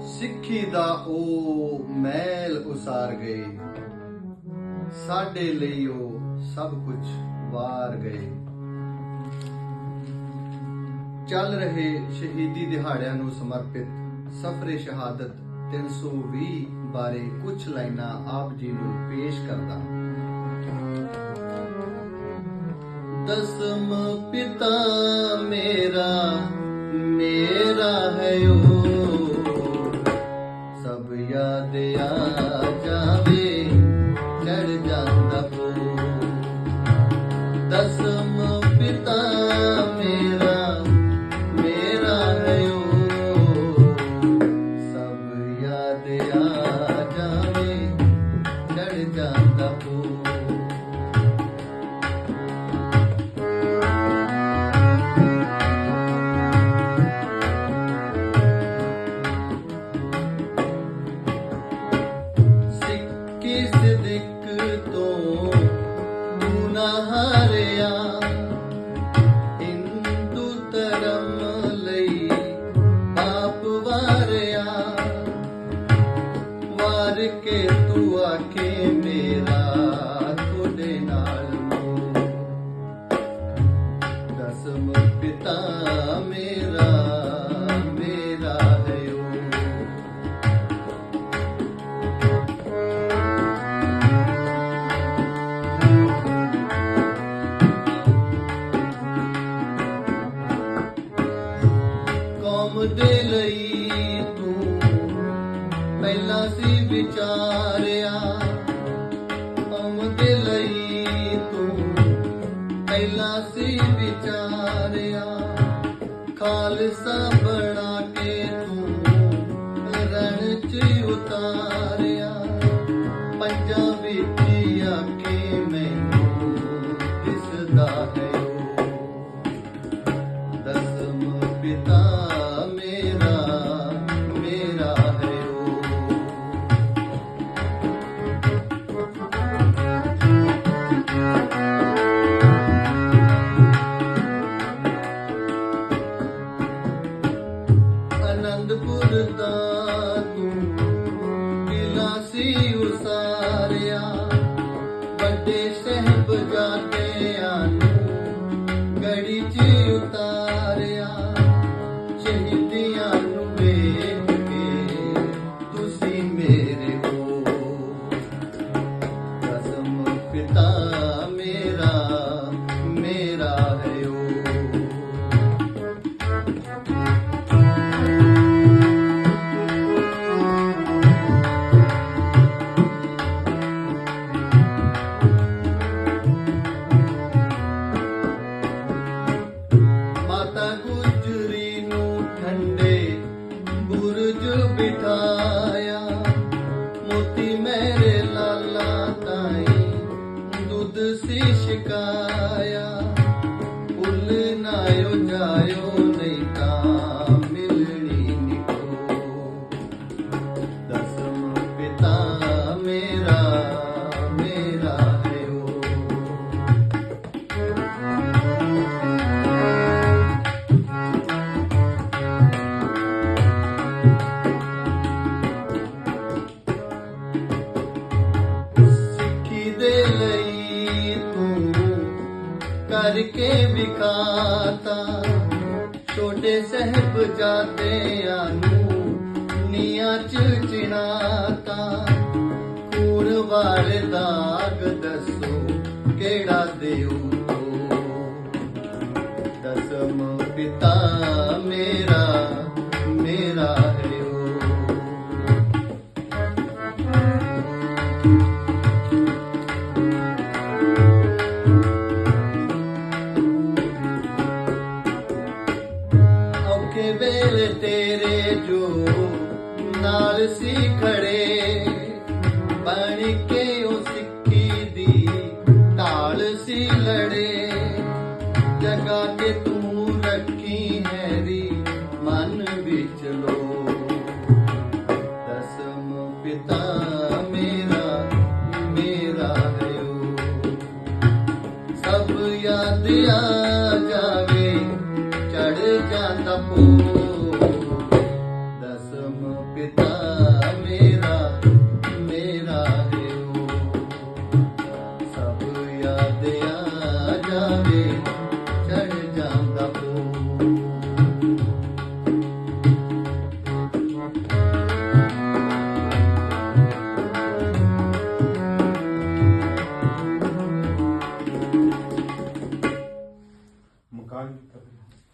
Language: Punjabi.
ਸਿੱਖੀ ਦਾ ਉਹ ਮੈਲ ਉਸਾਰ ਗਏ। ਸਾਡੇ ਲਈ ਉਹ ਸਭ ਕੁਝ ਵਾਰ ਗਏ। ਚੱਲ ਰਹੇ ਸ਼ਹੀਦੀ ਦਿਹਾੜਿਆਂ ਨੂੰ ਸਮਰਪਿਤ ਸਫਰੇ ਸ਼ਹਾਦਤ 320 ਬਾਰੇ ਕੁਝ ਲਾਈਨਾਂ ਆਪ ਜੀ ਨੂੰ ਪੇਸ਼ ਕਰਦਾ ਦਸਮ ਪਿਤਾ ਮੇਰਾ ਮੇਰਾ ਹੈ ਉਹ। ਸਭ ਯਾਦ ਆ ਜਾਵੇ, ਚੜ ਜਾਂਦਾ ਹੋ। ਦਸਮ ਪਿਤਾ ਮੇਰਾ ਮੇਰਾ ਹੈ ਉਹ। ਸਭ ਯਾਦ ਆ ਜਾਵੇ, ਚੜ ਜਾਂਦਾ ਹੋ। ਕੌਮ ਦੇ ਲਈ ਤੂੰ ਪਹਿਲਾਂ ਸੀ ਵਿਚਾਰਿਆ। ਕੌਮ ਦੇ ਲਈ ਤੂੰ ਪਹਿਲਾਂ ਸੀ ਵਿਚਾਰਿਆ। ਖਾਲਸਾ ਬਣਾ ਕੇ ਤੂੰ ਰਣ ਚ ਉਤਾਰਿਆ। ਪੰਜਾਂ ਵਿੱਚ ਆ ਮੈਨੂੰ ਦਿਸਦਾ ਹੈ ਦਸਮ ਪਿਤਾ see. ਵਿਖਾਤਾ। ਛੋਟੇ ਸਹਿਬਜ਼ਾਦਿਆਂ ਨੂੰ ਨੀਆਂ ਚ ਚਿਣਾਤਾ। ਖੂਨ ਵਾਲੇ ਦਾਗ ਦੱਸੋ, ਕਿਹੜਾ ਦੇਉ ਦਸਮ ਪਿਤਾ ਔਖੇ ਤੇਰੇ ਜੋ ਨਾਲ ਸੀ ਖੜੇ ਬਣ ਕੇ Adriana.